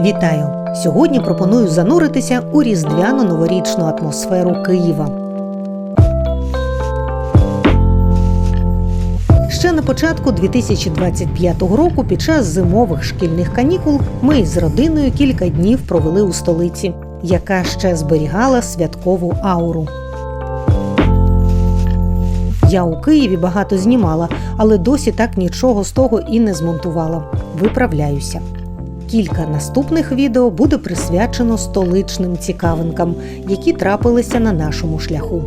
Вітаю! Сьогодні пропоную зануритися у різдвяну новорічну атмосферу Києва. Ще на початку 2025 року, під час зимових шкільних канікул, ми з родиною кілька днів провели у столиці, яка ще зберігала святкову ауру. Я у Києві багато знімала, але досі так нічого з того і не змонтувала. Виправляюся. Кілька наступних відео буде присвячено столичним цікавинкам, які трапилися на нашому шляху.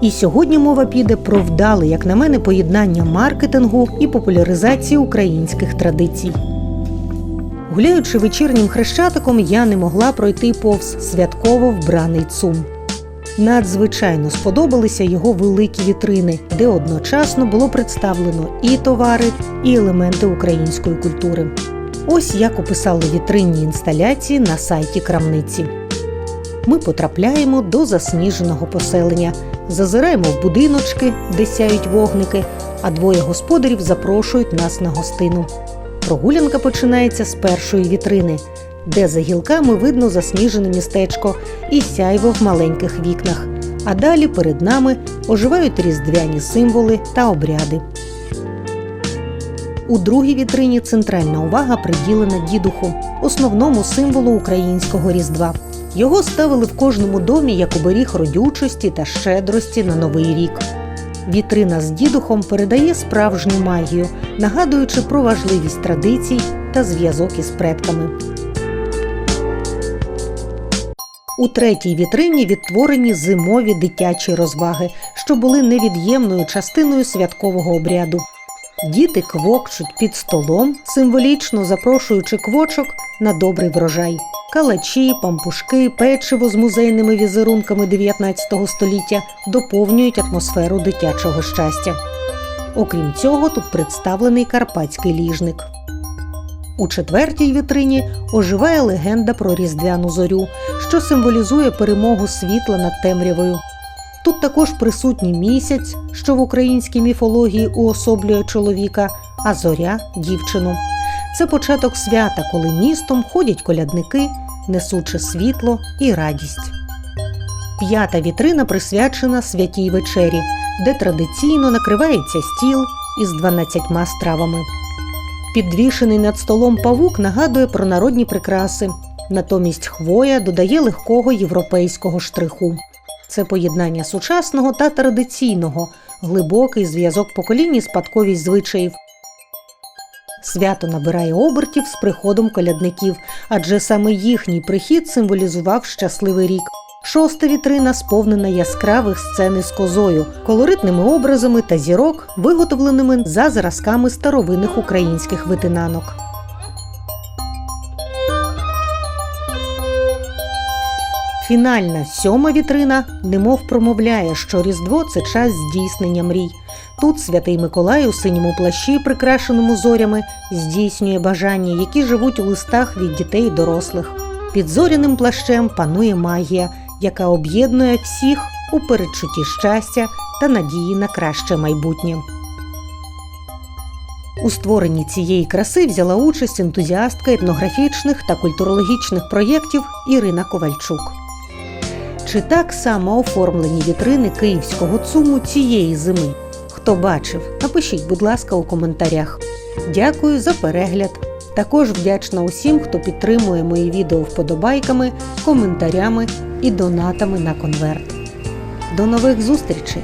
І сьогодні мова піде про вдале, як на мене, поєднання маркетингу і популяризації українських традицій. Гуляючи вечірнім хрещатиком, я не могла пройти повз святково вбраний цум. Надзвичайно сподобалися його великі вітрини, де одночасно було представлено і товари, і елементи української культури. Ось як описали вітринні інсталяції на сайті крамниці. Ми потрапляємо до засніженого поселення, зазираємо в будиночки, де сяють вогники, а двоє господарів запрошують нас на гостину. Прогулянка починається з першої вітрини, де за гілками видно засніжене містечко і сяйво в маленьких вікнах. А далі перед нами оживають різдвяні символи та обряди. У другій вітрині центральна увага приділена дідуху, основному символу українського різдва. Його ставили в кожному домі як оберіг родючості та щедрості на новий рік. Вітрина з дідухом передає справжню магію, нагадуючи про важливість традицій та зв'язок із предками. У третій вітрині відтворені зимові дитячі розваги, що були невід'ємною частиною святкового обряду. Діти квокчуть під столом, символічно запрошуючи квочок на добрий врожай. Калачі, пампушки, печиво з музейними візерунками 19 століття доповнюють атмосферу дитячого щастя. Окрім цього, тут представлений карпатський ліжник. У четвертій вітрині оживає легенда про різдвяну зорю, що символізує перемогу світла над темрявою. Тут також присутній місяць, що в українській міфології уособлює чоловіка, а зоря дівчину. Це початок свята, коли містом ходять колядники, несучи світло і радість. П'ята вітрина присвячена святій вечері, де традиційно накривається стіл із 12 стравами. Підвішений над столом павук нагадує про народні прикраси. Натомість хвоя додає легкого європейського штриху. Це поєднання сучасного та традиційного, глибокий зв'язок поколінь і спадковість звичаїв. Свято набирає обертів з приходом колядників, адже саме їхній прихід символізував щасливий рік. Шоста вітрина сповнена яскравих сцен із козою, колоритними образами та зірок, виготовленими за зразками старовинних українських витинанок. Фінальна сьома вітрина немов промовляє, що Різдво це час здійснення мрій. Тут святий Миколай у синьому плащі, прикрашеному зорями, здійснює бажання, які живуть у листах від дітей і дорослих. Під зоряним плащем панує магія, яка об'єднує всіх у передчутті щастя та надії на краще майбутнє. У створенні цієї краси взяла участь ентузіастка етнографічних та культурологічних проєктів Ірина Ковальчук. Чи так само оформлені вітрини київського цуму цієї зими? Хто бачив, напишіть, будь ласка, у коментарях. Дякую за перегляд. Також вдячна усім, хто підтримує мої відео вподобайками, коментарями і донатами на конверт. До нових зустрічей!